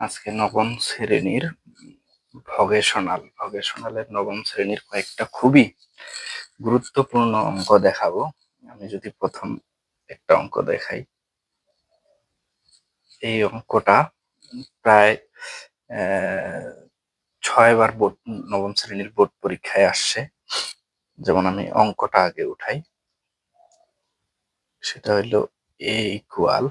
আজকে নবম শ্রেণির ভগেশনাল ভগেশনালের নবম শ্রেণির কয়েকটা খুবই গুরুত্বপূর্ণ অঙ্ক দেখাবো। আমি যদি প্রথম একটা অঙ্ক দেখাই। এই অঙ্কটা প্রায় ছয়বার বোর্ড, নবম শ্রেণির বোর্ড পরীক্ষায় আসছে। যেমন আমি অঙ্কটা আগে উঠাই। সেটা হলো A equal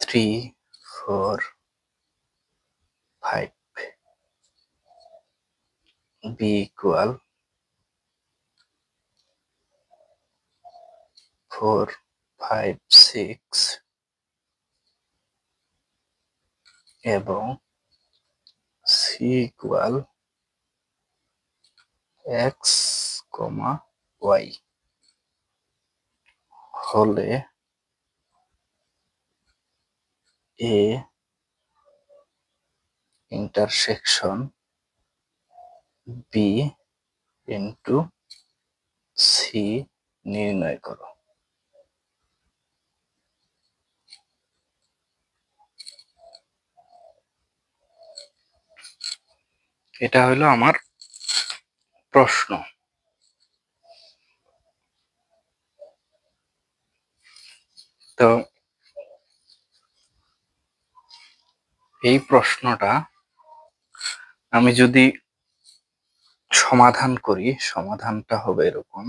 three four five B equal four five six এবং C equal X comma Y হলে A intersection B into C নির্ণয় করো। এটা হলো আমার প্রশ্ন। তো এই প্রশ্নটা আমি যদি সমাধান করি, সমাধানটা হবে এরকম।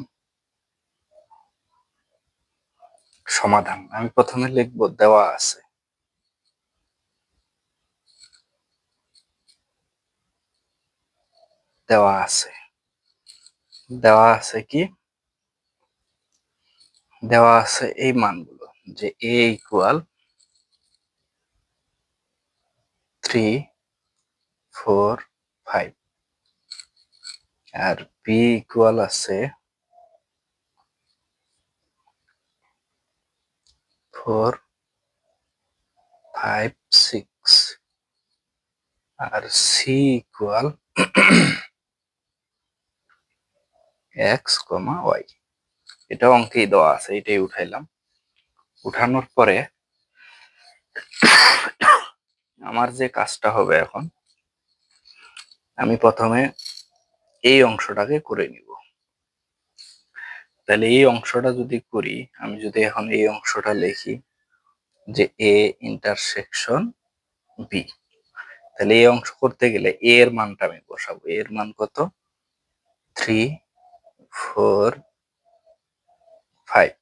সমাধান, আমি প্রথমে লিখব দেওয়া আছে। দেওয়া আছে। দেওয়া আছে কি? দেওয়া আছে এই মানগুলো, যে A equal three four five R B equal আছে ফোর ফাইভ সিক্স আর C equal X comma Y এটা অঙ্কেই দেওয়া আছে, এটাই উঠাইলাম। উঠানোর পরে আমার যে কাজটা হবে এখন, আমি প্রথমে এই অংশটাকে করে নিব। তাহলে এই অংশটা যদি করি, আমি যদি এখন এই অংশটা লিখি যে এ ইন্টারসেকশন বি তাহলে এই অংশ করতে গেলে এ এর মানটা আমি বসাবো। এর মান কত? থ্রি ফোর ফাইভ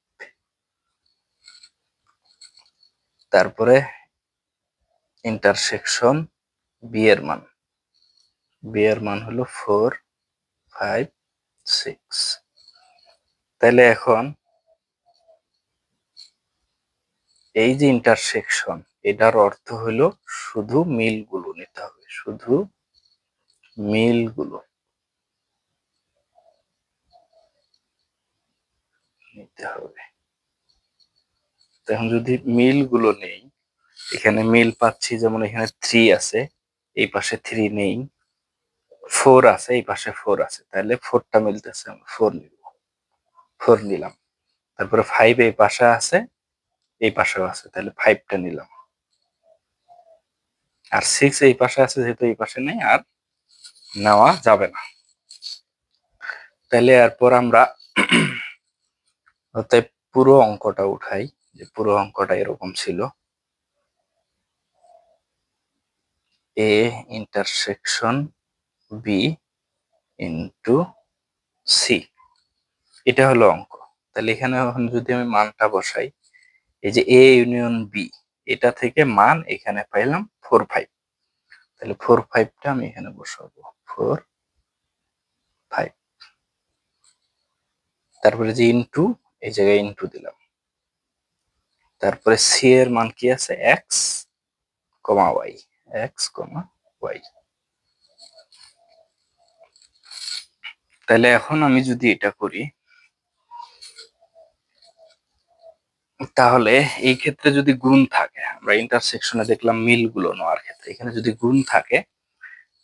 তারপরে ইন্টারসেকশন বি এর মান। বি এর মান হলো ফোর ফাইভ সিক্স তাহলে এখন এই যে ইন্টারসেকশন এটার অর্থ হলো শুধু মিলগুলো নিতে হবে, শুধু মিলগুলো নিতে হবে। এখন যদি মিলগুলো নেই এখানে মিল পাচ্ছি, যেমন এখানে থ্রি আছে, এই পাশে থ্রি নেই। ফোর আছে, এই পাশে ফোর আছে। তাহলে ফোরটা মিলতেছে ফোর নিব। ফোর নিলাম। তারপরে ফাইভ এই পাশে আছে, এই পাশেও আছে। তাহলে ফাইভটা নিলাম। আর সিক্স এই পাশে আছে, যেহেতু এই পাশে নেই, আর নেওয়া যাবে না। তাহলে এরপর আমরা পুরো অঙ্কটা উঠাই, যে পুরো অঙ্কটা এরকম ছিল। A intersection B into C এটা হলো অঙ্ক। তাহলে এখানে যদি আমি মানটা বসাই, এই যে এ ইউনিয়ন বি এটা থেকে মান এখানে পাইলাম ফোর ফাইভ তাহলে ফোর ফাইভটা আমি এখানে বসাবো ফোর ফাইভ তারপরে যে ইনটু এই জায়গায় ইনটু দিলাম। তারপরে সি এর মান কি আছে? X comma Y X comma তাহলে এখন আমি যদি এটা করি, তাহলে এই ক্ষেত্রে যদি গুণ থাকে, আমরা ইন্টারসেকশনে দেখলাম মিলগুলো নেওয়ার ক্ষেত্রে, এখানে যদি গুণ থাকে,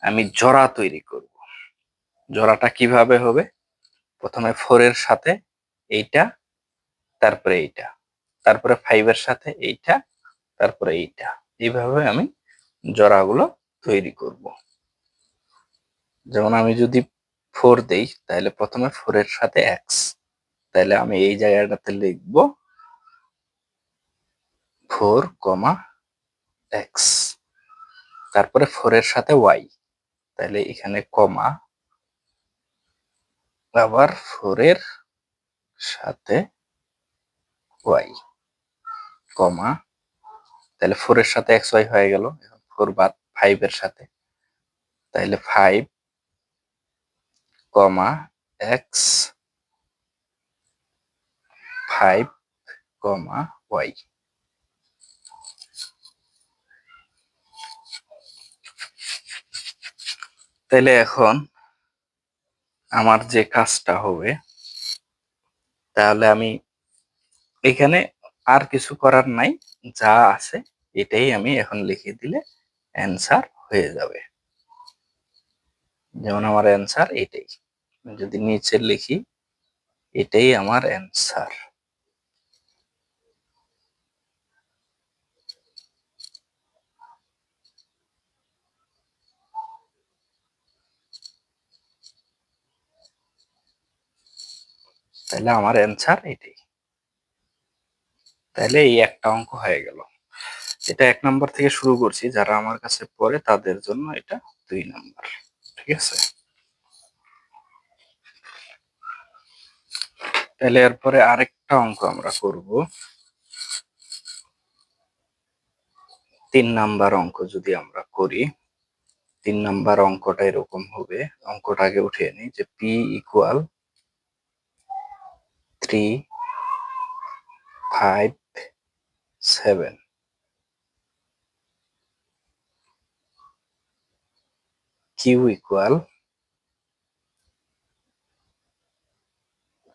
আমি জোড়া তৈরি করব। জোড়াটা কীভাবে হবে? প্রথমে ফোর এর সাথে এইটা, তারপরে এইটা, তারপরে ফাইভের সাথে এইটা, তারপরে এইটা। এইভাবে আমি জোড়াগুলো তৈরি করব। যেমন আমি যদি ফোর দেই, তাহলে প্রথমে ফোরের সাথে এক্স তাহলে আমি এই জায়গাটাতে লিখব ফোর কমা এক্স তারপরে ফোরের সাথে ওয়াই তাহলে এখানে কমা, আবার ফোরের সাথে ওয়াই কমা, তাহলে ফোরের সাথে এক্স ওয়াই হয়ে গেল। ফোর বাদ ফাইভের সাথে। তাহলে five comma X five comma Y তাহলে এখন আমার যে কাজটা হবে, তাহলে আমি এখানে আর কিছু করার নাই, যা আছে এটাই আমি এখন লিখে দিলে অ্যান্সার হয়ে যাবে। যেমন আমার অ্যান্সার এটাই। যদি নিচে লিখি, এটাই আমার অ্যান্সার তাহলে আমার অ্যান্সার এটাই। তাহলে এই একটা অঙ্ক হয়ে গেল। এটা এক নাম্বার থেকে শুরু করছি, যারা আমার কাছে পড়ে তাদের জন্য এটা দুই নাম্বার, ঠিক আছে? তাহলে এরপরে আরেকটা অঙ্ক আমরা করব। তিন নাম্বার অঙ্ক যদি আমরা করি, তিন নাম্বার অঙ্কটা এরকম হবে। অঙ্কটা আগে উঠিয়ে নিই যে P equal three five seven Q equal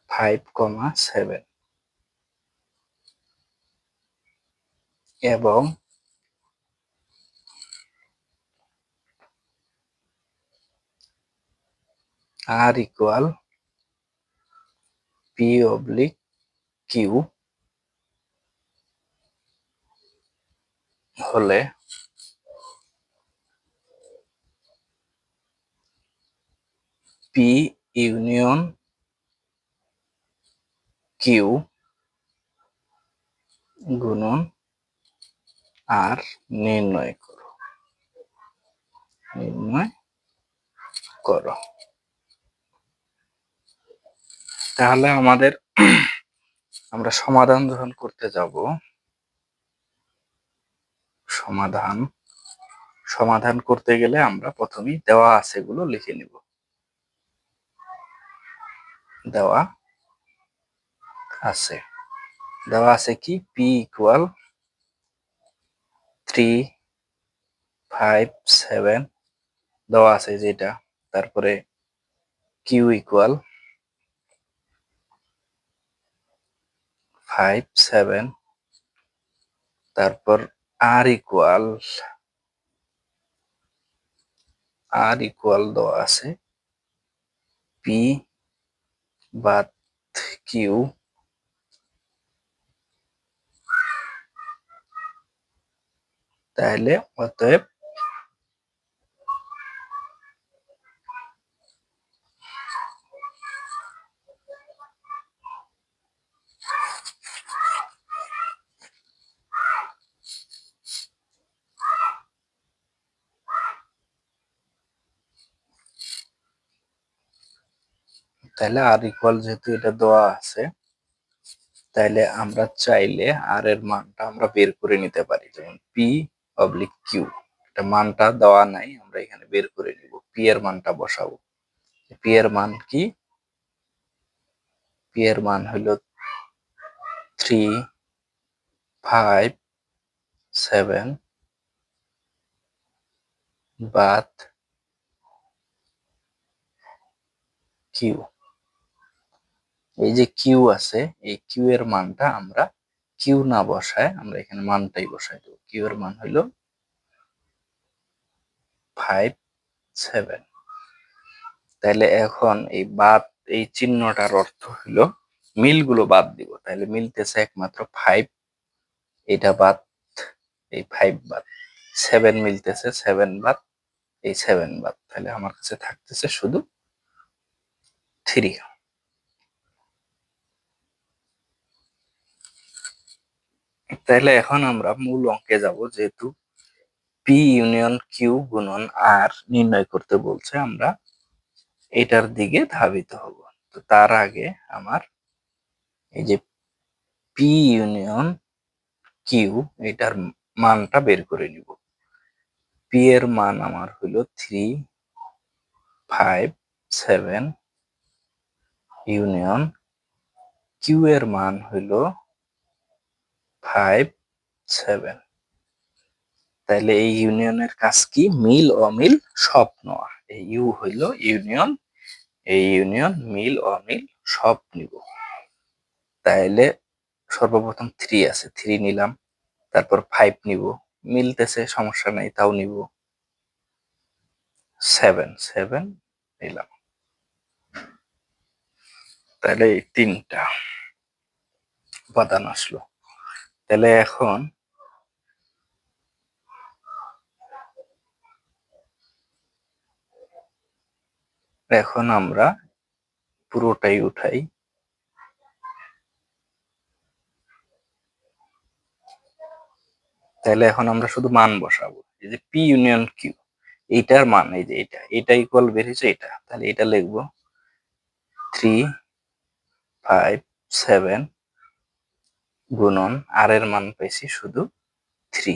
five comma seven. এবং R equal P oblique Q হলে পি ইউনিয়ন কিউ গুণন আর নির্ণয় করো। নির্ণয় করো। তাহলে আমাদের আমরা সমাধান যখন করতে যাব, সমাধান সমাধান করতে গেলে আমরা প্রথমেই দেওয়া আছে গুলো লিখে নিব। দেওয়া আছে। দেওয়া আছে কি? P equal three five seven দেওয়া আছে যেটা। তারপরে কিউ ইকুয়াল ফাইভ সেভেন তারপর আর ইকুয়াল আর ইকুয়াল দেওয়া আছে। পি বাদ কিউ তাহলে অতএব তাহলে আর ইকুয়াল যেহেতু এটা দেওয়া আছে, তাহলে আমরা চাইলে আর এর মানটা আমরা বের করে নিতে পারি। যেমন পি অবলিক কিউ এটা মানটা দেওয়া নাই, আমরা এখানে বের করে নিব। পি এর মানটা বসাবো। পি এর মান কি? পি এর মান হলো থ্রি ফাইভ সেভেন বাদ কিউ এই যে কিউ আছে, এই কিউ এর মানটা আমরা কিউ না বসায় আমরা এখানে মানটাই বসাই দেবো। কিউ এর মান হইল ফাইভ সেভেন তাহলে এখন এই বাদ, এই চিহ্নটার অর্থ হইল মিলগুলো বাদ দিব। তাহলে মিলতেছে একমাত্র ফাইভ এটা বাদ, এই ফাইভ বাদ। সেভেন মিলতেছে সেভেন বাদ, এই সেভেন বাদ। তাহলে আমার কাছে থাকতেছে শুধু থ্রি তাহলে এখন আমরা মূল অঙ্কে যাব যেহেতু পি ইউনিয়ন কিউ গুণন আর নির্ণয় করতে বলছে, আমরা এটার দিকে ধাবিত হব। তো তার আগে আমার এই যে পি ইউনিয়ন কিউ এটার মানটা বের করে নিব। পি এর মান আমার হলো three five seven union Q এর মান হইল ফাইভ সেভেন তাহলে এই ইউনিয়নের কাজ কি? মিল, অমিল সব নেওয়া এই ইউ হইল ইউনিয়ন এই ইউনিয়ন মিল, অমিল সব নিব। তাইলে সর্বপ্রথম থ্রি আছে। থ্রি নিলাম, তারপর ফাইভ নিব। মিলতেছে, সমস্যা নাই, তাও নিব। সেভেন সেভেন নিলাম। তাহলে এই তিনটা। উপাদান আসলো। তাহলে এখন এখন আমরা পুরোটাই উঠাই। তাহলে এখন আমরা শুধু মান বসাবো। এই যে পি ইউনিয়ন কিউ এইটার মান এই যে এটা এটা ইকুয়াল বেরিয়েছে এটা। তাহলে এটা লিখব থ্রি ফাইভ সেভেন গুণন আর এর মান পাইছি শুধু থ্রি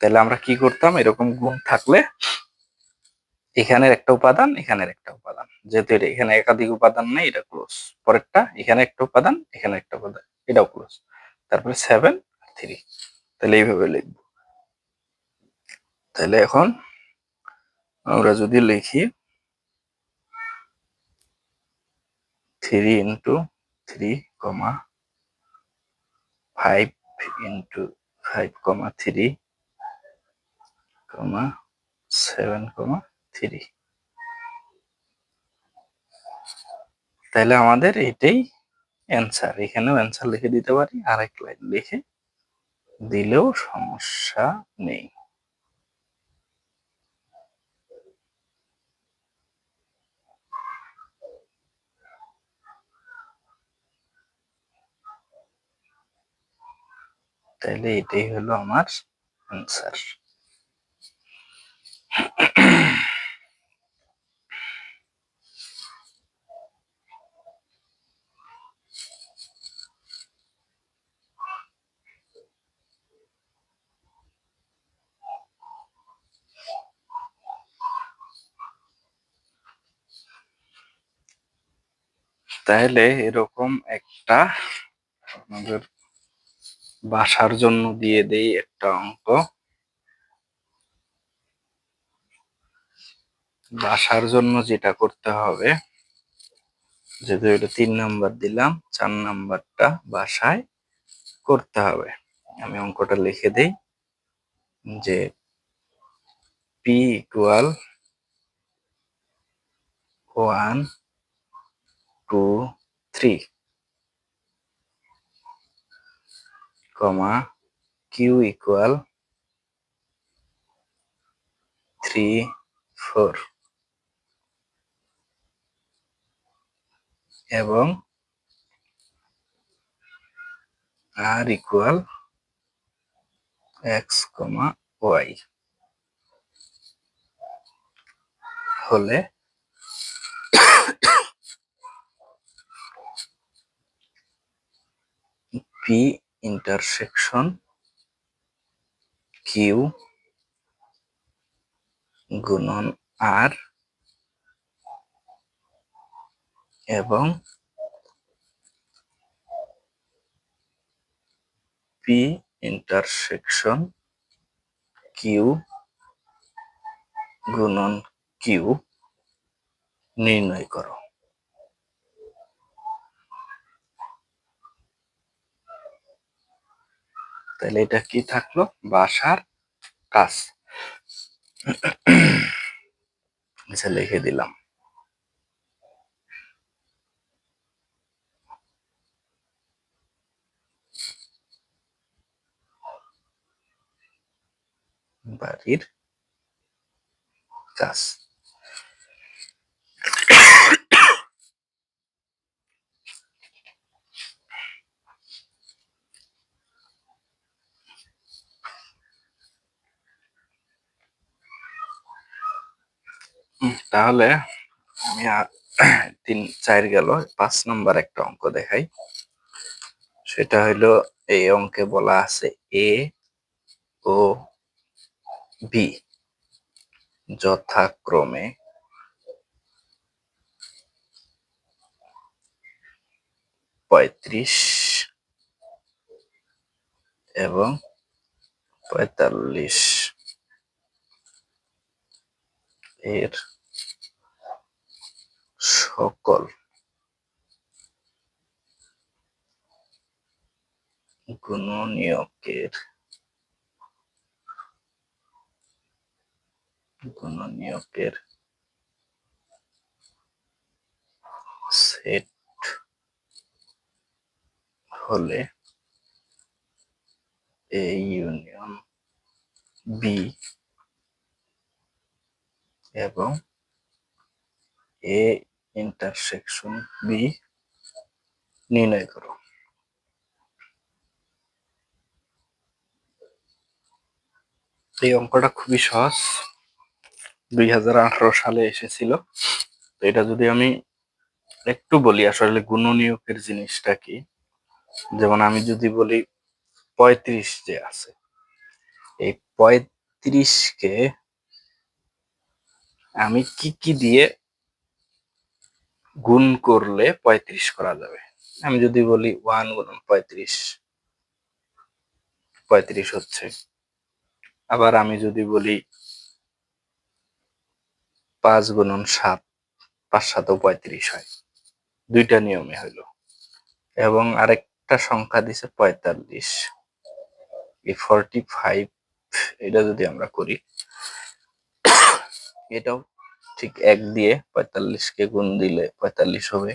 তাহলে আমরা কি করতাম? এরকম গুণ থাকলে এখানের একটা উপাদান, এখানের একটা উপাদান। যেহেতু এটা এখানে একাধিক উপাদান নেই, এটা ক্লোজ পরেরটা এখানে একটা উপাদান, এখানে একটা উপাদান, এটাও ক্লোজ তারপরে সেভেন আর থ্রি তাহলে এইভাবে লিখব। তাহলে এখন আমরা যদি লিখি three into three comma five into five comma three comma seven comma three তাহলে আমাদের এটাই অ্যান্সার এখানেও অ্যান্সার লিখে দিতে পারি আর এক লাইন লিখে দিলেও সমস্যা নেই। তাহলে এটাই হলো আমার অ্যান্সার তাহলে এরকম একটা আমাদের বাসার জন্য দিয়ে দেই একটা অঙ্ক বাসার জন্য যেটা করতে হবে, যেহেতু এটা তিন নাম্বার দিলাম, চার নাম্বারটা বাসায় করতে হবে। আমি অঙ্কটা লিখে দেই যে P equal one two three comma Q equal three four. এবং R equal X comma Y. হলে পি ইন্টারসেকশন কিউ গুণন আর এবং পি ইন্টারসেকশন কিউ গুণন কিউ নির্ণয় করো। তাহলে এটা কি থাকল? বাসার কাজ। আচ্ছা লিখে দিলাম। বাড়ির কাজ। তাহলে আমি তিন চার গেল, পাঁচ নম্বর একটা অঙ্ক দেখাই। সেটা হইল এই অঙ্কে বলা আছে এ ও বি যথাক্রমে পঁয়ত্রিশ এবং পঁয়তাল্লিশ এর সকল। গুণনীয়কের গুণনীয়কের সেট হলে এ ইউনিয়ন বি এবং এ ইন্টারসেকশন বি নির্ণয় করো। এই অঙ্কটা খুবই সহজ। দুই হাজার আঠারো সালে এসেছিল। তো এটা যদি আমি একটু বলি, আসলে গুণনীয়কের জিনিসটা কি? যেমন আমি যদি বলি পঁয়ত্রিশ যে আছে, এই পঁয়ত্রিশকে আমি কি কি দিয়ে গুণ করলে পঁয়ত্রিশ করা যাবে। আমি যদি বলি ওয়ান গুণন পঁয়ত্রিশ পঁয়ত্রিশ হচ্ছে। আবার আমি যদি বলি পাঁচ গুণন সাত, পাঁচ সাতও পঁয়ত্রিশ হয়। দুইটা নিয়মে হইল। এবং আরেকটা সংখ্যা দিছে পঁয়তাল্লিশ। এই ফর্টি ফাইভ এটা যদি আমরা করি, এটাও ঠিক এক দিয়ে পঁয়তাল্লিশকে গুণ দিলে পঁয়তাল্লিশ হবে।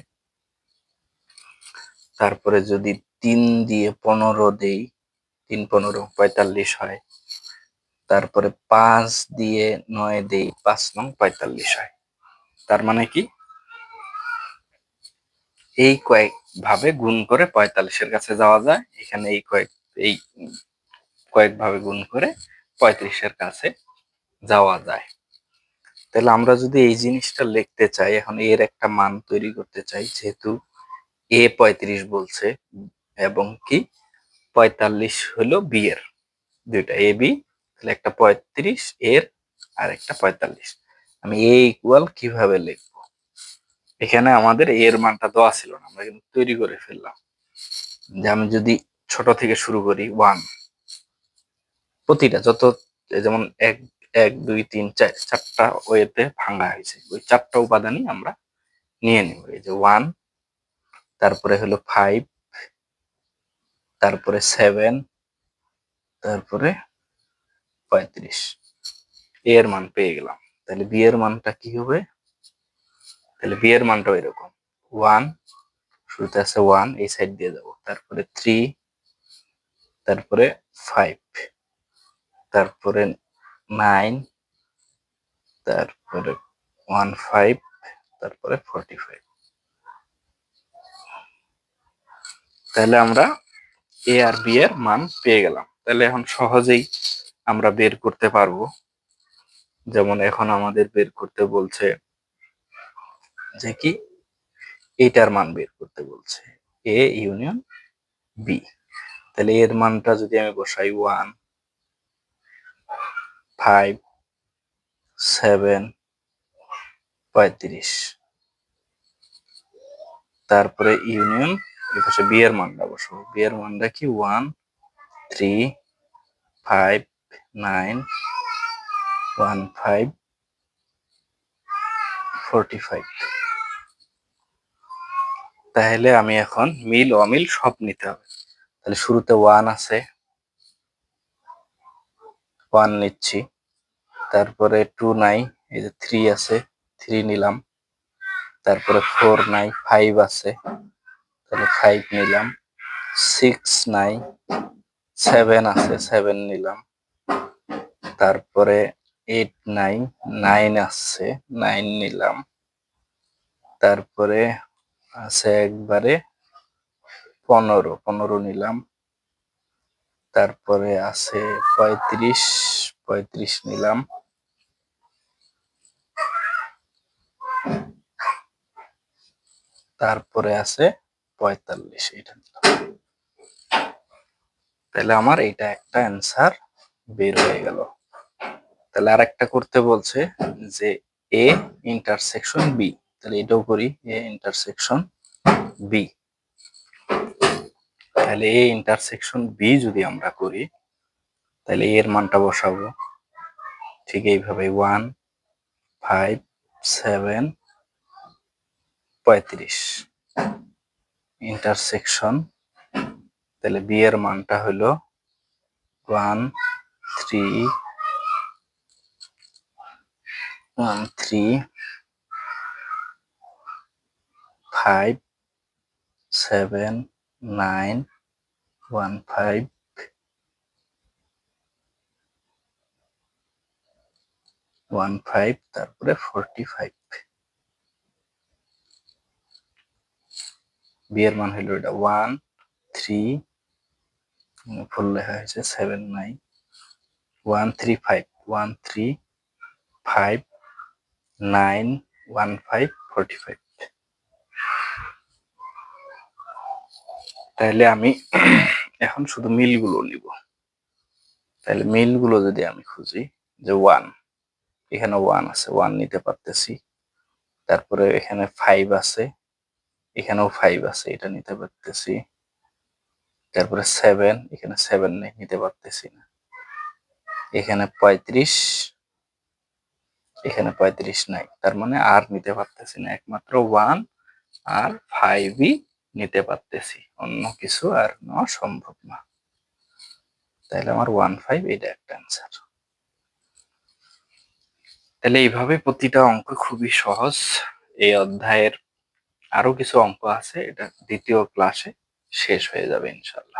তারপরে যদি তিন দিয়ে পনেরো দেই, তিন পনেরো, পঁয়তাল্লিশ হয়। তারপরে পাঁচ দিয়ে নয় দেই, পাঁচ নং পঁয়তাল্লিশ হয়। তার মানে কি? এই কয়েক ভাবে গুণ করে পঁয়তাল্লিশের কাছে যাওয়া যায়। এখানে এই কয়েক এই কয়েক ভাবে গুণ করে পঁয়ত্রিশের কাছে যাওয়া যায়। তাহলে আমরা যদি এই জিনিসটা লিখতে চাই, এখন এর একটা মান তৈরি করতে চাই, যেহেতু এ পঁয়ত্রিশ বলছে, এবং কি? পঁয়তাল্লিশ হলো বি এর। দুইটা এ বি তাহলে একটা পঁয়ত্রিশ, এর আর একটা পঁয়তাল্লিশ। আমি এ ইকুয়াল কীভাবে লিখব? এখানে আমাদের এর মানটা দেওয়া ছিল না, আমরা কিন্তু তৈরি করে ফেললাম। যে আমি যদি ছোট থেকে শুরু করি ওয়ান প্রতিটা যত, যেমন এক এক, দুই, তিন, চার, চারটা ওয়েতে ভাঙা হয়েছে। ওই চারটা উপাদানই আমরা নিয়ে নিব। এই যে ওয়ান তারপরে হলো ফাইভ তারপরে সেভেন তারপরে পঁয়ত্রিশ। এর মান পেয়ে গেলাম। তাহলে বি এর মানটা কি হবে? তাহলে বি এর মানটা এরকম। ওয়ান শুরুতে আছে ওয়ান এই সাইড দিয়ে যাব। তারপরে থ্রি তারপরে ফাইভ তারপরে নাইন তারপরে ওয়ান ফাইভ তারপরে ফর্টি ফাইভ তাহলে আমরা এ আর বি এর মান পেয়ে গেলাম। তাহলে এখন সহজেই আমরা বের করতে পারব। যেমন এখন আমাদের বের করতে বলছে যে কি এটার মান বের করতে বলছে। এ ইউনিয়ন বি তাহলে এর মানটা যদি আমি বসাই ওয়ান ফাইভ সেভেন পঁয়ত্রিশ। তারপরে ইউনিয়ন এই পাশে বি এর মানটা বসাবো। বি এর মানটা কি? One three five nine one five forty five তাহলে আমি এখন মিল, অমিল সব নিতে হবে। তাহলে শুরুতে ওয়ান আছে। ওয়ান নিচ্ছি। তারপরে টু নাই, এই যে থ্রি আছে থ্রি নিলাম। তারপরে ফোর নাই ফাইভ আছে, তাহলে ফাইভ নিলাম। সিক্স নাই সেভেন আছে সেভেন নিলাম। তারপরে এইট নাইন নাইন আছে নাইন নিলাম। তারপরে আছে একবারে পনেরো পনেরো নিলাম। তারপরে আছে পঁয়ত্রিশ পঁয়ত্রিশ নিলাম। তারপরে আছে পঁয়তাল্লিশ এটা তাহলে আমার এটা একটা অ্যান্সার বের হয়ে গেল। তাহলে আর একটা করতে বলছে যে এ ইন্টারসেকশন বি তাহলে এটাও করি এ ইন্টারসেকশন বি তাহলে এ ইন্টারসেকশন বি যদি আমরা করি, তাহলে এর মানটা বসাবো। ঠিক এইভাবে ওয়ান ফাইভ সেভেন পঁয়ত্রিশ। ইন্টারসেকশন তাহলে বি এর মানটা হলো one three one three five seven nine one five one five তারপরে ফোরটি ফাইভ বিয়ের মান হলো এটা ওয়ান থ্রি ফুল লেখা হয়েছে seven nine one three five one three five nine one five forty five তাহলে আমি এখন শুধু মিলগুলো নিব। তাহলে মিলগুলো যদি আমি খুঁজি, যে ওয়ান এখানে ওয়ান আছে ওয়ান নিতে পারতেছি। তারপরে এখানে ফাইভ আছে এখানেও ফাইভ আছে, এটা নিতে পারতেছি। তারপরে সেভেন এখানে সেভেন নেই, নিতে পারতেছি না। এখানে পঁয়ত্রিশ এখানে পঁয়ত্রিশ নাই, তার মানে আর নিতে পারতেছি না, একমাত্র ওয়ান আর ফাইভই নিতে পারতেছি, অন্য কিছু আর নেওয়া সম্ভব না। তাহলে আমার ওয়ান ফাইভ এটা একটা অ্যান্সার তাহলে এইভাবে প্রতিটা অঙ্ক খুবই সহজ, এই অধ্যায়ের আরও কিছু অঙ্ক আছে এটা দ্বিতীয় ক্লাসে শেষ হয়ে যাবে ইনশাল্লাহ